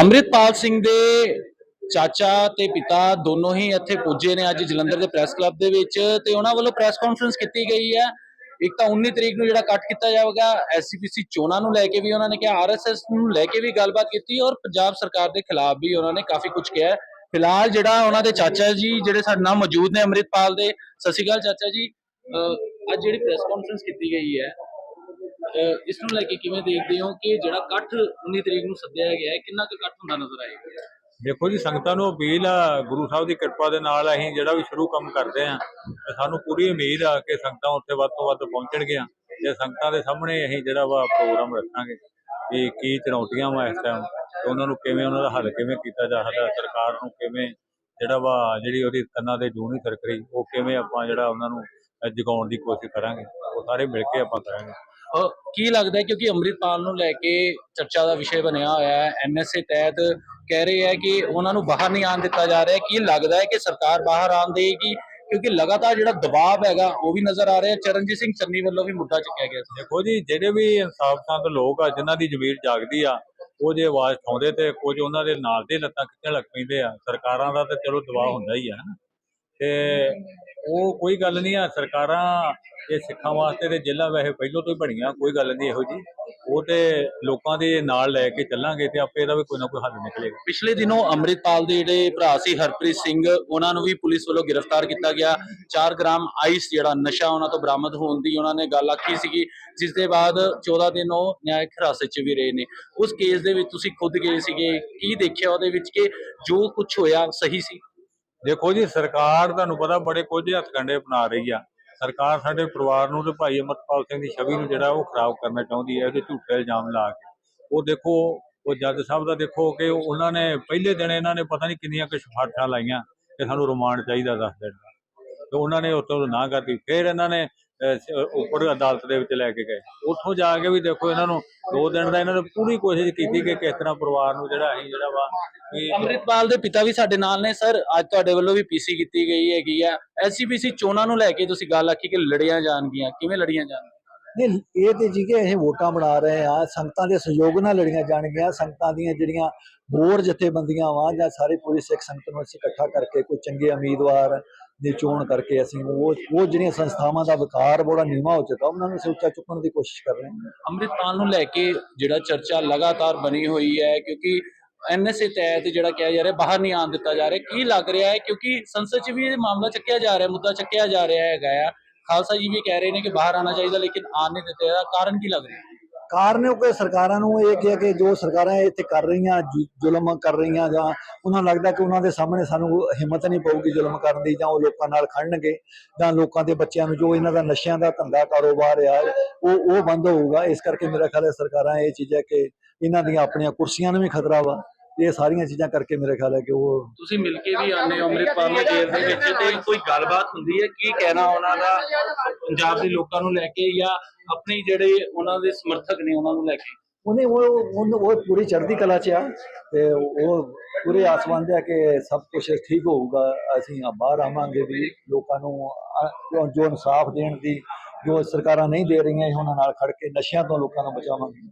ਅੰਮ੍ਰਿਤਪਾਲ ਸਿੰਘ ਦੇ ਚਾਚਾ ਤੇ ਪਿਤਾ ਦੋਨੋਂ ਹੀ ਇੱਥੇ ਪੁੱਜੇ ਨੇ ਅੱਜ ਜਲੰਧਰ ਦੇ ਪ੍ਰੈਸ ਕਲੱਬ ਦੇ ਵਿੱਚ ਤੇ ਉਹਨਾਂ ਵੱਲੋਂ ਪ੍ਰੈਸ ਕਾਨਫਰੰਸ ਕੀਤੀ ਗਈ ਹੈ। ਇੱਕ ਤਾਂ 19 ਤਰੀਕ ਨੂੰ ਜਿਹੜਾ ਕੱਟ ਕੀਤਾ ਜਾਵੇਗਾ ਐਸਸੀਪੀਸੀ ਚੋਣਾਂ ਨੂੰ ਲੈ ਕੇ ਵੀ ਉਹਨਾਂ ਨੇ ਕਿਹਾ ਆਰਐਸਐਸ ਨੂੰ ਲੈ ਕੇ ਵੀ ਗੱਲਬਾਤ ਕੀਤੀ ਔਰ ਪੰਜਾਬ ਸਰਕਾਰ ਦੇ ਖਿਲਾਫ ਵੀ ਉਹਨਾਂ ਨੇ ਕਾਫੀ ਕੁਝ ਕਿਹਾ ਫਿਲਹਾਲ ਜਿਹੜਾ ਉਹਨਾਂ ਦੇ ਚਾਚਾ ਜੀ, ਜਿਹੜੇ ਸਾਡੇ ਨਾਲ ਮੌਜੂਦ ਨੇ ਅੰਮ੍ਰਿਤਪਾਲ ਦੇ, ਸਤਿ ਸ਼੍ਰੀ ਅਕਾਲ ਚਾਚਾ ਜੀ। ਅੱਜ ਜਿਹੜੀ ਪ੍ਰੈਸ ਕਾਨਫਰੰਸ ਕੀਤੀ ਗਈ ਹੈ ਅਹ ਇਸ ਨੂੰ ਲੈ ਕੇ ਕਿਵੇਂ ਦੇਖਦੇ ਹੋ ਕਿ ਜਿਹੜਾ ਇਕੱਠ 19 ਤਰੀਕ ਨੂੰ ਸੱਦਿਆ ਗਿਆ ਹੈ, ਕਿੰਨਾ ਕੁ ਇਕੱਠ ਹੁੰਦਾ ਨਜ਼ਰ ਆਏਗਾ? ਦੇਖੋ ਜੀ, ਸੰਗਤਾਂ ਨੂੰ ਅਪੀਲ ਆ, ਗੁਰੂ ਸਾਹਿਬ ਦੀ ਕਿਰਪਾ ਦੇ ਨਾਲ ਅਸੀਂ ਜਿਹੜਾ ਵੀ ਸ਼ੁਰੂ ਕੰਮ ਕਰਦੇ ਆ ਤੇ ਸਾਨੂੰ ਪੂਰੀ ਉਮੀਦ ਆ ਕਿ ਸੰਗਤਾਂ ਉੱਥੇ ਵੱਧ ਤੋਂ ਵੱਧ ਪਹੁੰਚਣਗੀਆਂ, ਤੇ ਸੰਗਤਾਂ ਦੇ ਸਾਹਮਣੇ ਅਸੀਂ ਜਿਹੜਾ ਵਾ ਪ੍ਰੋਗਰਾਮ ਰੱਖਾਂਗੇ ਕਿ ਕੀ ਚੁਣੌਤੀਆਂ ਵਾ ਇਸ ਟਾਈਮ ਤੇ ਉਹਨਾਂ ਨੂੰ ਕਿਵੇਂ ਉਹਨਾਂ ਦਾ ਹੱਲ ਕਿਵੇਂ ਕੀਤਾ ਜਾ ਸਕਦਾ, ਸਰਕਾਰ ਨੂੰ ਕਿਵੇਂ ਜਿਹੜਾ ਵਾ ਜਿਹੜੀ ਉਹਦੀ ਕੰਨਾਂ ਦੇ ਜੂਨੀ ਨਹੀਂ ਉਹ ਕਿਵੇਂ ਆਪਾਂ ਜਿਹੜਾ ਉਹਨਾਂ ਨੂੰ ਜਗਾਉਣ ਦੀ ਕੋਸ਼ਿਸ਼ ਕਰਾਂਗੇ, ਉਹ ਸਾਰੇ ਮਿਲ ਕੇ ਆਪਾਂ ਕਰਾਂਗੇ। ਅਹ ਕੀ ਲੱਗਦਾ ਹੈ ਕਿਉਂਕਿ ਅੰਮ੍ਰਿਤਪਾਲ ਨੂੰ ਲੈ ਕੇ ਚਰਚਾ ਦਾ ਵਿਸ਼ੇ ਬਣਿਆ ਹੋਇਆ ਹੈ ਐਨਐਸਏ ਤਹਿਤ ਕਹਿ ਰਹੇ ਹੈ ਕਿ ਉਹਨਾਂ ਨੂੰ ਬਾਹਰ ਨਹੀਂ ਆਉਣ ਦਿੱਤਾ ਜਾ ਰਿਹਾ। ਕੀ ਲੱਗਦਾ ਹੈ ਕਿ ਸਰਕਾਰ ਬਾਹਰ ਆਉਣ ਦੇਗੀ? ਕਿਉਂਕਿ ਲਗਾਤਾਰ ਜਿਹੜਾ ਦਬਾਅ ਹੈਗਾ, ਉਹ ਵੀ ਨਜ਼ਰ ਆ ਰਿਹਾ। ਚਰਨਜੀਤ ਸਿੰਘ ਚੰਨੀ ਵੱਲੋਂ ਵੀ ਮੁੱਦਾ ਚੁੱਕਿਆ ਗਿਆ ਸੀ। ਦੇਖੋ ਜੀ, ਜਿਹੜੇ ਵੀ ਇਨਸਾਫ ਪਸੰਦ ਲੋਕ ਆ, ਜਿਨ੍ਹਾਂ ਦੀ ਜ਼ਮੀਰ ਜਾਗਦੀ ਆ, ਉਹ ਜੇ ਆਵਾਜ਼ ਉਠਾਉਂਦੇ ਤੇ ਕੁਝ ਉਹਨਾਂ ਦੇ ਨਾਲ ਦੇ ਲੱਤਾਂ ਖਿੱਚਣ ਲੱਗ ਪੈਂਦੇ ਆ। ਸਰਕਾਰਾਂ ਦਾ ਤਾਂ ਚਲੋ ਦਬਾਅ ਹੁੰਦਾ ਹੀ ਆ ਹਨਾ ਤੇ ਉਹ ਕੋਈ ਗੱਲ ਨਹੀਂ ਆ, ਸਰਕਾਰਾਂ ਇਹ ਸਿੱਖਾਂ ਵਾਸਤੇ ਤੇ ਜੇਲ੍ਹਾਂ ਵੈਸੇ ਪਹਿਲਾਂ ਤੋਂ ਹੀ ਬਣੀਆਂ, ਕੋਈ ਗੱਲ ਨਹੀਂ ਇਹੋ ਜੀ ਉਹ ਤੇ ਲੋਕਾਂ ਦੇ ਨਾਲ ਲੈ ਕੇ ਚੱਲਾਂਗੇ ਤੇ ਆਪੇ ਇਹਦਾ ਵੀ ਕੋਈ ਨਾ ਕੋਈ ਹੱਲ ਨਿਕਲੇਗਾ। ਪਿਛਲੇ ਦਿਨੋਂ ਅੰਮ੍ਰਿਤਪਾਲ ਦੇ ਜਿਹੜੇ ਭਰਾ ਸੀ ਹਰਪ੍ਰੀਤ ਸਿੰਘ, ਉਹਨਾਂ ਨੂੰ ਵੀ ਪੁਲਿਸ ਵੱਲੋਂ ਗ੍ਰਿਫਤਾਰ ਕੀਤਾ ਗਿਆ। 4 ਗ੍ਰਾਮ ਆਈਸ ਜਿਹੜਾ ਨਸ਼ਾ ਉਹਨਾਂ ਤੋਂ ਬਰਾਮਦ ਹੋਣ ਦੀ ਉਹਨਾਂ ਨੇ ਗੱਲ ਆਖੀ ਸੀਗੀ, ਜਿਸ ਦੇ ਬਾਅਦ 14 ਦਿਨ ਉਹ ਨਿਆਇਕ ਹਿਰਾਸਤ 'ਚ ਵੀ ਰਹੇ ਨੇ। ਉਸ ਕੇਸ ਦੇ ਵਿੱਚ ਤੁਸੀਂ ਖੁਦ ਗਏ ਸੀਗੇ, ਕੀ ਦੇਖਿਆ ਉਹਦੇ ਵਿੱਚ ਕਿ ਜੋ ਕੁਝ ਹੋਇਆ ਸਹੀ ਸੀ? ਦੇਖੋ ਜੀ, ਸਰਕਾਰ ਤੁਹਾਨੂੰ ਪਤਾ ਬੜੇ ਕੁਝ ਹੱਥਕੰਡੇ ਅਪਣਾ ਰਹੀ ਆ। ਸਰਕਾਰ ਸਾਡੇ ਪਰਿਵਾਰ ਨੂੰ ਤੇ ਭਾਈ ਅਮਰਪਾਲ ਸਿੰਘ ਦੀ ਛਵੀ ਨੂੰ ਜਿਹੜਾ ਉਹ ਖਰਾਬ ਕਰਨਾ ਚਾਹੁੰਦੀ ਹੈ ਉਹਦੇ ਝੂਠੇ ਇਲਜ਼ਾਮ ਲਾ ਕੇ। ਉਹ ਦੇਖੋ, ਉਹ ਜੱਜ ਸਾਹਿਬ ਦਾ ਦੇਖੋ ਕਿ ਉਹਨਾਂ ਨੇ ਪਹਿਲੇ ਦਿਨ ਇਹਨਾਂ ਨੇ ਪਤਾ ਨਹੀਂ ਕਿੰਨੀਆਂ ਕੁ ਸਿਫਾਰਸ਼ਾਂ ਲਾਈਆਂ ਕਿ ਸਾਨੂੰ ਰਿਮਾਂਡ ਚਾਹੀਦਾ ਦੱਸ ਦਿਨ ਦਾ। ਤੇ ਉਹਨਾਂ ਨੇ ਉੱਥੋਂ ਨਾ ਕਰਤੀ ਫਿਰ ਇਹਨਾਂ ਨੇ ਉੱਪਰ ਅਦਾਲਤ ਦੇ ਵਿੱਚ ਲੈ ਕੇ ਗਏ। ਉੱਥੋਂ ਜਾ ਕੇ ਵੀ ਦੇਖੋ ਇਹਨਾਂ ਨੂੰ ਦੋ ਦਿਨ ਦਾ ਇਹਨਾਂ ਨੇ ਪੂਰੀ ਕੋਸ਼ਿਸ਼ ਕੀਤੀ ਕਿ ਕਿਸ ਤਰ੍ਹਾਂ ਪਰਿਵਾਰ ਨੂੰ ਜਿਹੜਾ ਅਸੀਂ ਜਿਹੜਾ ਵਾ ਅੰਮ੍ਰਿਤਪਾਲ ਦੇ ਪਿਤਾ ਵੀ ਸਾਡੇ ਨਾਲ ਨੇ ਸਰ। ਅੱਜ ਤੁਹਾਡੇ ਵੱਲੋਂ ਵੀ ਪੀਸੀ ਕੀਤੀ ਗਈ ਹੈਗੀ ਆ। ਐਸਸੀਪੀਸੀ ਚੋਣਾਂ ਨੂੰ ਲੈ ਕੇ ਤੁਸੀਂ ਗੱਲ ਆਖੀ ਕਿ ਲੜੀਆਂ ਜਾਣਗੀਆਂ। ਕਿਵੇਂ ਲੜੀਆਂ ਜਾਣਗੀਆਂ? ਨਹੀਂ ਇਹ ਤੇ ਜੀ ਕਿ ਇਹ ਵੋਟਾਂ ਬਣਾ ਰਹੇ ਆ ਸੰਗਤਾਂ ਦੇ ਸਹਿਯੋਗ ਨਾਲ ਲੜੀਆਂ ਜਾਣਗੀਆਂ। ਸੰਗਤਾਂ ਦੀਆਂ ਜਿਹੜੀਆਂ ਹੋਰ ਜਥੇਬੰਦੀਆਂ ਵਾ ਜਾਂ ਸਾਰੀ ਪੂਰੀ ਸਿੱਖ ਸੰਗਤ ਨੂੰ ਅਸੀਂ ਇਕੱਠਾ ਕਰਕੇ ਕੋਈ ਚੰਗੇ ਉਮੀਦਵਾਰ ਦੀ ਚੋਣ ਕਰਕੇ ਅਸੀਂ ਉਹ ਉਹ ਜਿਹੜੀਆਂ ਸੰਸਥਾਵਾਂ ਦਾ ਵਿਕਾਰ ਬੜਾ ਨੀਵਾਂ ਹੋ ਚੁੱਕਾ, ਉਹਨਾਂ ਨੂੰ ਉੱਚਾ ਚੁੱਕਣ ਦੀ ਕੋਸ਼ਿਸ਼ ਕਰ ਰਹੇ ਹਾਂ। ਅੰਮ੍ਰਿਤਪਾਲ ਨੂੰ ਲੈ ਕੇ ਜਿਹੜਾ ਚਰਚਾ ਲਗਾਤਾਰ ਬਣੀ ਹੋਈ ਹੈ, ਕਿਉਂਕਿ ਐਨਐਸਏ ਤਹਿਤ ਜਿਹੜਾ ਕਿਹਾ ਜਾ ਰਿਹਾ, ਬਾਹਰ ਨਹੀਂ ਆਉਣ ਦਿੱਤਾ ਜਾ ਰਿਹਾ, ਕੀ ਲੱਗ ਰਿਹਾ ਹੈ? ਕਿਉਂਕਿ ਸੰਸਦ 'ਚ ਵੀ ਇਹ ਮਾਮਲਾ ਚੱਕਿਆ ਜਾ ਰਿਹਾ, ਮੁੱਦਾ ਚੱਕਿਆ ਜਾ ਰਿਹਾ ਹੈਗਾ ਆ। ਖਾਲਸਾ ਜੀ ਵੀ ਕਹਿ ਰਹੇ ਨੇ ਕਿ ਬਾਹਰ ਆਣਾ ਚਾਹੀਦਾ, ਲੇਕਿਨ ਆਉਣ ਨਹੀਂ ਦਿੱਤੇ ਇਹਦਾ ਕਾਰਨ ਕੀ ਲੱਗ ਰਿਹਾ? ਕਾਰਨ ਉਹ ਕਿ ਸਰਕਾਰਾਂ ਨੂੰ ਇਹ ਕਿਹਾ ਕਿ ਜੋ ਸਰਕਾਰਾਂ ਇੱਥੇ ਕਰ ਰਹੀਆਂ ਜ਼ੁਲਮ ਕਰ ਰਹੀਆਂ ਜਾਂ ਉਹਨਾਂ ਨੂੰ ਲੱਗਦਾ ਕਿ ਉਹਨਾਂ ਦੇ ਸਾਹਮਣੇ ਸਾਨੂੰ ਹਿੰਮਤ ਨਹੀਂ ਪਊਗੀ ਜ਼ੁਲਮ ਕਰਨ ਦੀ ਜਾਂ ਉਹ ਲੋਕਾਂ ਨਾਲ ਖੜਨਗੇ ਜਾਂ ਲੋਕਾਂ ਦੇ ਬੱਚਿਆਂ ਨੂੰ ਜੋ ਇਹਨਾਂ ਦਾ ਨਸ਼ਿਆਂ ਦਾ ਧੰਦਾ ਕਾਰੋਬਾਰ ਆ, ਉਹ ਉਹ ਬੰਦ ਹੋਊਗਾ। ਇਸ ਕਰਕੇ ਮੇਰਾ ਖਿਆਲ ਹੈ ਸਰਕਾਰਾਂ ਇਹ ਚੀਜ਼ਾਂ ਕਿ ਇਹਨਾਂ ਦੀਆਂ ਆਪਣੀਆਂ ਕੁਰਸੀਆਂ ਨੂੰ ਵੀ ਖਤਰਾ ਵਾ। ਇਹ ਸਾਰੀਆਂ ਚੀਜ਼ਾਂ ਕਰਕੇ ਮੇਰੇ ਖਿਆਲ ਹੈ ਕਿ ਉਹ ਤੁਸੀਂ ਮਿਲ ਕੇ ਵੀ ਆਨੇ ਹੋ ਅੰਮ੍ਰਿਤਪਾਲ ਦੇ ਜੇਲ੍ਹ ਦੇ ਵਿੱਚ ਤੇ ਕੋਈ ਗੱਲਬਾਤ ਹੁੰਦੀ ਹੈ? ਕੀ ਕਹਿਣਾ ਉਹਨਾਂ ਦਾ ਪੰਜਾਬ ਦੇ ਲੋਕਾਂ ਨੂੰ ਲੈ ਕੇ ਜਾਂ ਆਪਣੀ ਜਿਹੜੇ ਉਹਨਾਂ ਦੇ ਸਮਰਥਕ ਨੇ ਉਹਨਾਂ ਨੂੰ ਲੈ ਕੇ? ਉਹਨੇ ਉਹ ਉਹ ਪੂਰੀ ਚੜ੍ਹਦੀ ਕਲਾ 'ਚ ਆ ਤੇ ਉਹ ਪੂਰੇ ਆਸਵੰਦ ਹੈ ਕਿ ਸਭ ਕੁਝ ਠੀਕ ਹੋਊਗਾ ਅਸੀਂ ਆ ਬਾਹਰ ਆਵਾਂਗੇ ਵੀ ਲੋਕਾਂ ਨੂੰ ਜੋ ਇਨਸਾਫ ਦੇਣ ਦੀ ਜੋ ਸਰਕਾਰਾਂ ਨਹੀਂ ਦੇ ਰਹੀਆਂ ਉਹਨਾਂ ਨਾਲ ਖੜ ਕੇ ਨਸ਼ਿਆਂ ਤੋਂ ਲੋਕਾਂ ਨੂੰ ਬਚਾਵਾਂਗੇ।